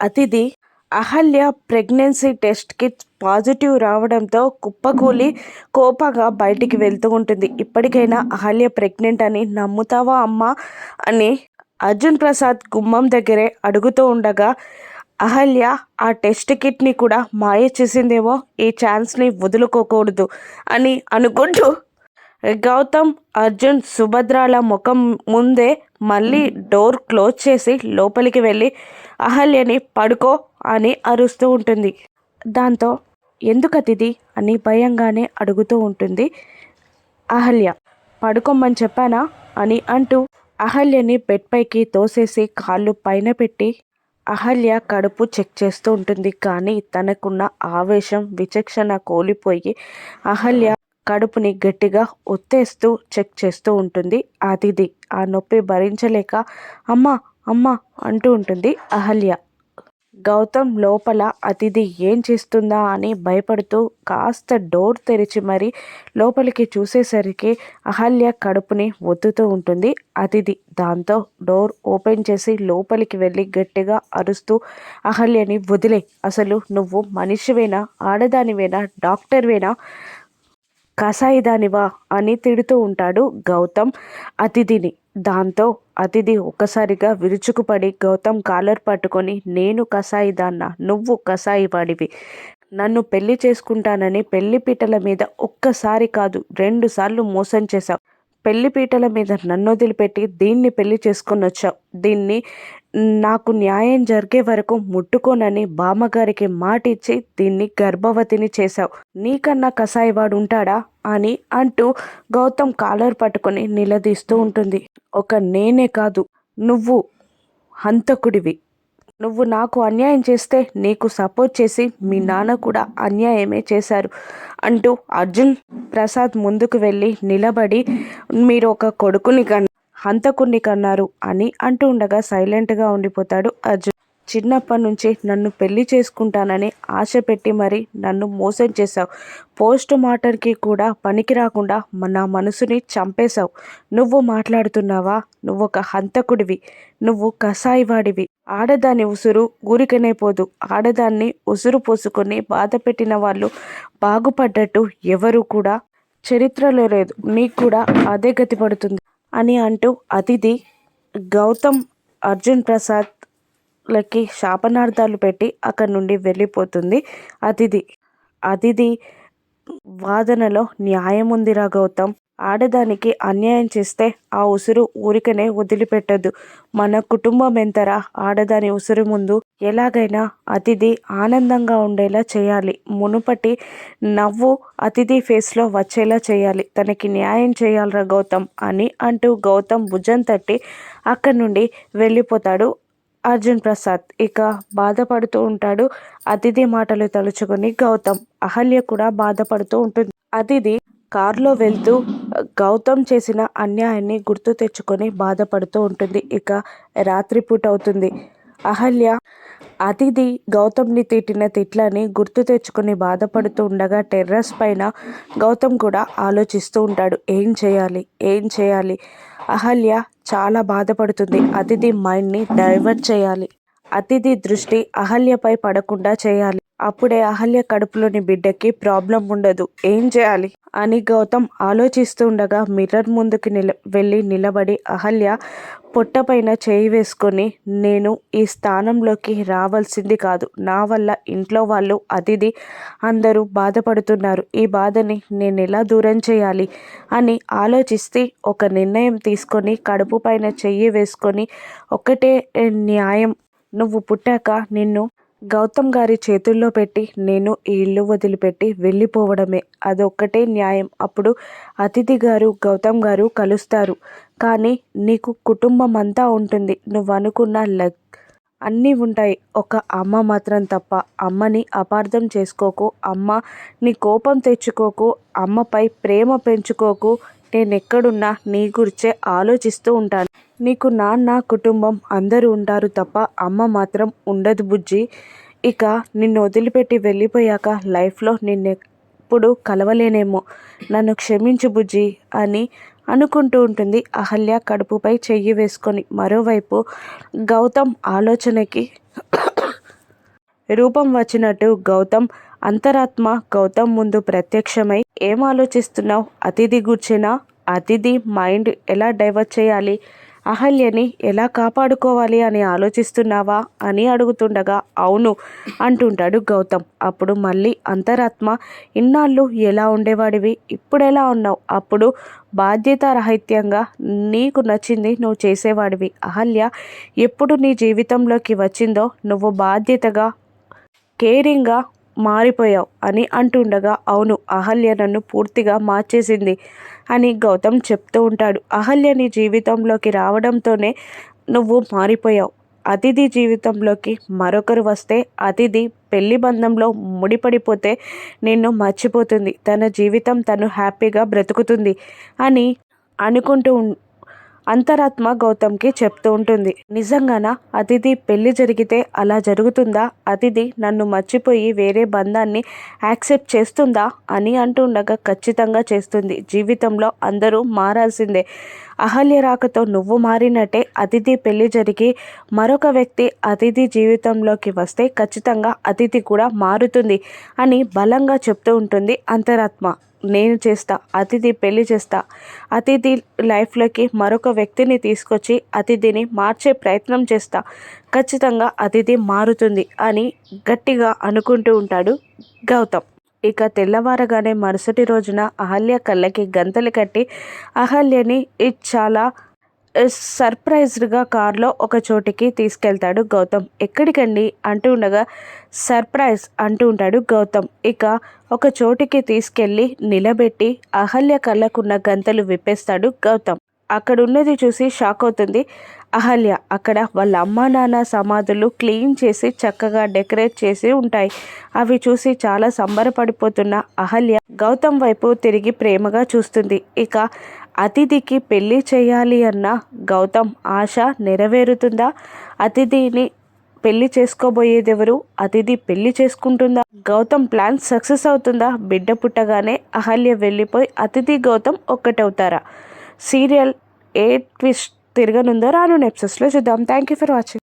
Atithi Ahalya pregnancy test kit positive రావడంతో కుప్పకూలి కోపంగా బయటికి వెళ్తూ ఉంటుంది. ఇప్పటికైనా అహల్య ప్రెగ్నెంట్ అని నమ్ముతావా అమ్మా? అని అర్జున్ ప్రసాద్ గుమ్మం దగ్గరే అడుగుతూ ఉండగా అహల్య ఆ టెస్ట్ కిట్ని కూడా మాయ చేసిందేమో ఈ ఛాన్స్ని వదులుకోకూడదు అని అనుకుంటూ గౌతమ్ అర్జున్ సుభద్రాల ముఖం ముందే మళ్ళీ డోర్ క్లోజ్ చేసి లోపలికి వెళ్ళి అహల్యని పడుకో అని అరుస్తూ ఉంటుంది. దాంతో ఎందుకు అతిథి? అని భయంగానే అడుగుతూ ఉంటుంది అహల్య. పడుకోమని చెప్పానా? అని అంటూ అహల్యని బెడ్ పైకి తోసేసి కాళ్ళు పైన పెట్టి అహల్య కడుపు చెక్ చేస్తూ ఉంటుంది. కానీ తనకున్న ఆవేశం విచక్షణ కోల్పోయి అహల్య కడుపుని గట్టిగా ఒత్తేస్తూ చెక్ చేస్తూ ఉంటుంది అతిథి. ఆ నొప్పి భరించలేక అమ్మ అమ్మ అంటూ ఉంటుంది అహల్య. గౌతమ్ లోపల అతిథి ఏం చేస్తుందా అని భయపడుతూ కాస్త డోర్ తెరిచి మరి లోపలికి చూసేసరికి అహల్య కడుపుని ఒత్తుతూ ఉంటుంది. అతిథి దాంతో డోర్ ఓపెన్ చేసి లోపలికి వెళ్ళి గట్టిగా అరుస్తూ అహల్యని వదిలే అసలు నువ్వు మనిషివేనా ఆడదానివేనా డాక్టర్వేనా? కసాయిదానివా అని తిడుతూ ఉంటాడు గౌతమ్ అతిథిని. దాంతో అతిథి ఒక్కసారిగా విరుచుకుపడి గౌతమ్ కాలర్ పట్టుకొని నేను కసాయిదాన్న నువ్వు కసాయి వాడివి. నన్ను పెళ్ళి చేసుకుంటానని పెళ్ళి పీటల మీద ఒక్కసారి కాదు రెండు సార్లు మోసం చేశావు. పెళ్ళి పీటల మీద నన్ను వదిలిపెట్టి దీన్ని పెళ్ళి చేసుకొని వచ్చావు దీన్ని నాకు న్యాయం జరిగే వరకు ముట్టుకోనని బామ్మగారికి మాట ఇచ్చి దీన్ని గర్భవతిని చేశావు. నీకన్నా కసాయివాడు ఉంటాడా అని అంటూ గౌతమ్ కాలర్ పట్టుకొని నిలదీస్తూ ఉంటుంది. ఒక నేనే కాదు నువ్వు హంతకుడివి. నువ్వు నాకు అన్యాయం చేస్తే నీకు సపోర్ట్ చేసి మీ నాన్న కూడా అన్యాయమే చేశారు అంటూ అర్జున్ ప్రసాద్ ముందుకు వెళ్ళి నిలబడి మీరు ఒక కొడుకుని కన్నా హంతకుణ్ణి కన్నారు అని అంటూ ఉండగా సైలెంట్గా ఉండిపోతాడు అర్జున్. చిన్నప్పటి నుంచి నన్ను పెళ్ళి చేసుకుంటానని ఆశ పెట్టి మరి నన్ను మోసం చేశావు. పోస్ట్ మార్టర్కి కూడా పనికి రాకుండా నా మనసుని చంపేశావు. నువ్వు మాట్లాడుతున్నావా? నువ్వు ఒక హంతకుడివి. నువ్వు కసాయివాడివి. ఆడదాని ఉసురు ఊరికనే పోదు. ఆడదాన్ని ఉసురు పోసుకొని బాధ పెట్టిన వాళ్ళు బాగుపడ్డట్టు ఎవరు కూడా చరిత్రలో లేదు. నీకు కూడా అదే గతి పడుతుంది. అని అంటూ అతిథి గౌతమ్ అర్జున్ ప్రసాద్ లకి శాపనార్థాలు పెట్టి అక్కడి నుండి వెళ్ళిపోతుంది. అతిథి అతిథి వాదనలో న్యాయం ఉందిరా గౌతమ్. ఆడదానికి అన్యాయం చేస్తే ఆ ఉసురు ఊరికనే వదిలిపెట్టదు. మన కుటుంబం ఎంతరా ఆడదాని ఉసురు ముందు ఎలాగైనా అతిథి ఆనందంగా ఉండేలా చేయాలి. మునుపటి నవ్వు అతిథి ఫేస్లో వచ్చేలా చేయాలి. తనకి న్యాయం చేయాలరా గౌతమ్ అని అంటూ గౌతమ్ భుజం తట్టి అక్కడి నుండి వెళ్ళిపోతాడు అర్జున్ ప్రసాద్. ఇక బాధపడుతూ ఉంటాడు అతిథి మాటలు తలుచుకొని గౌతమ్. అహల్య కూడా బాధపడుతూ ఉంటుంది. అతిథి కారులో వెళ్తూ గౌతమ్ చేసిన అన్యాయాన్ని గుర్తు తెచ్చుకొని బాధపడుతూ ఉంటుంది. ఇక రాత్రిపూట అవుతుంది. అహల్య అతిథి గౌతమ్ని తిట్టిన తిట్లని గుర్తు తెచ్చుకొని బాధపడుతూ ఉండగా టెర్రస్ పైన గౌతమ్ కూడా ఆలోచిస్తూ ఉంటాడు. ఏం చేయాలి? ఏం చేయాలి? అహల్య చాలా బాధపడుతుంది. అతిథి మైండ్ని డైవర్ట్ చేయాలి. అతిథి దృష్టి అహల్యపై పడకుండా చేయాలి. అప్పుడే అహల్య కడుపులోని బిడ్డకి ప్రాబ్లం ఉండదు. ఏం చేయాలి? అని గౌతమ్ ఆలోచిస్తుండగా మిర్రర్ ముందుకు నిల వెళ్ళి నిలబడి అహల్య పొట్టపైన చేయి వేసుకొని నేను ఈ స్థానంలోకి రావాల్సింది కాదు. నా వల్ల ఇంట్లో వాళ్ళు అతిథి అందరూ బాధపడుతున్నారు. ఈ బాధని నేను ఎలా దూరం చేయాలి? అని ఆలోచిస్తే ఒక నిర్ణయం తీసుకొని కడుపు పైన చెయ్యి వేసుకొని ఒకటే న్యాయం. నువ్వు పుట్టాక నిన్ను గౌతమ్ గారి చేతుల్లో పెట్టి నేను ఈ ఇల్లు వదిలిపెట్టి వెళ్ళిపోవడమే. అదొక్కటే న్యాయం. అప్పుడు అతిథి గారు గౌతమ్ గారు కలుస్తారు. కానీ నీకు కుటుంబం అంతా ఉంటుంది. నువ్వు అనుకున్న లగ్ అన్నీ ఉంటాయి. ఒక అమ్మ మాత్రం తప్ప. అమ్మని అపార్థం చేసుకోకు. అమ్మ నీ కోపం తెచ్చుకోకు. అమ్మపై ప్రేమ పెంచుకోకు. నేను ఎక్కడున్నా నీ గురించే ఆలోచిస్తూ ఉంటాను. నీకు నాన్న కుటుంబం అందరూ ఉంటారు తప్ప అమ్మ మాత్రం ఉండదు బుజ్జి. ఇక నిన్ను వదిలిపెట్టి వెళ్ళిపోయాక లైఫ్లో నిన్నెప్పుడు కలవలేనేమో. నన్ను క్షమించు బుజ్జి అని అనుకుంటూ ఉంటుంది అహల్య కడుపుపై చెయ్యి వేసుకొని. మరోవైపు గౌతమ్ ఆలోచనకి రూపం వచ్చినట్టు గౌతమ్ అంతరాత్మ గౌతమ్ ముందు ప్రత్యక్షమై ఏం ఆలోచిస్తున్నావు? అతిథి కూర్చున్నా అతిథి మైండ్ ఎలా డైవర్ట్ చేయాలి? అహల్యని ఎలా కాపాడుకోవాలి అని ఆలోచిస్తున్నావా అని అడుగుతుండగా అవును అంటుంటాడు గౌతమ్. అప్పుడు మళ్ళీ అంతరాత్మ ఇన్నాళ్ళు ఎలా ఉండేవాడివి? ఇప్పుడు ఎలా ఉన్నావు? అప్పుడు బాధ్యతారహిత్యంగా నీకు నచ్చింది నువ్వు చేసేవాడివి. అహల్య ఎప్పుడు నీ జీవితంలోకి వచ్చిందో నువ్వు బాధ్యతగా కేరింగ్గా మారిపోయావు అని అంటుండగా అవును అహల్య నన్ను పూర్తిగా మార్చేసింది. అని గౌతమ్ చెప్తూ ఉంటాడు. అహల్య నీ జీవితంలోకి రావడంతోనే నువ్వు మారిపోయావు. అతిథి జీవితంలోకి మరొకరు వస్తే అతిథి పెళ్ళి బంధంలో ముడిపడిపోతే నిన్ను మర్చిపోతుంది. తన జీవితం తను హ్యాపీగా బ్రతుకుతుంది అని అనుకుంటూ అంతరాత్మ గౌతమ్కి చెప్తూ ఉంటుంది. నిజంగానా? అతిథి పెళ్ళి జరిగితే అలా జరుగుతుందా? అతిథి నన్ను మర్చిపోయి వేరే బంధాన్ని యాక్సెప్ట్ చేస్తుందా? అని అంటుండగా ఖచ్చితంగా చేస్తుంది. జీవితంలో అందరూ మారాల్సిందే. అహల్య రాకతో నువ్వు మారినట్టే అతిథి పెళ్ళి జరిగి మరొక వ్యక్తి అతిథి జీవితంలోకి వస్తే ఖచ్చితంగా అతిథి కూడా మారుతుంది అని బలంగా చెప్తూ ఉంటుంది అంతరాత్మ. నేను చేస్తా అతిథి పెళ్ళి చేస్తా. అతిథి లైఫ్లోకి మరొక వ్యక్తిని తీసుకొచ్చి అతిథిని మార్చే ప్రయత్నం చేస్తా. ఖచ్చితంగా అతిథి మారుతుంది అని గట్టిగా అనుకుంటూ ఉంటాడు గౌతమ్. ఇక తెల్లవారగానే మరుసటి రోజున అహల్య కళ్ళకి గంతలు కట్టి అహల్యని చాలా సర్ప్రైజ్డ్గా కారులో ఒక చోటికి తీసుకెళ్తాడు గౌతమ్. ఎక్కడికండి? అంటూ ఉండగా సర్ప్రైజ్ అంటూ ఉంటాడు గౌతమ్. ఇక ఒక చోటికి తీసుకెళ్ళి నిలబెట్టి అహల్య కళ్ళకున్న గంతలు విప్పేస్తాడు గౌతమ్. అక్కడ ఉన్నది చూసి షాక్ అవుతుంది. అహల్య అక్కడ వాళ్ళ అమ్మ నాన్న సమాధులు క్లీన్ చేసి చక్కగా డెకరేట్ చేసి ఉంటాయి. అవి చూసి చాలా సంబరపడిపోతున్న అహల్య గౌతమ్ వైపు తిరిగి ప్రేమగా చూస్తుంది. ఇక అతిథికి పెళ్ళి చేయాలి అన్న గౌతమ్ ఆశ నెరవేరుతుందా? అతిథిని పెళ్ళి చేసుకోబోయేది ఎవరు అతిథి పెళ్ళి చేసుకుంటుందా? గౌతమ్ ప్లాన్ సక్సెస్ అవుతుందా? బిడ్డ పుట్టగానే అహల్య వెళ్ళిపోయి అతిథి గౌతమ్ ఒక్కటవుతారా? సీరియల్ ఏ ట్విస్ట్? తిరగనుందో? రాను నెప్సెస్లో చూద్దాం. Thank you for watching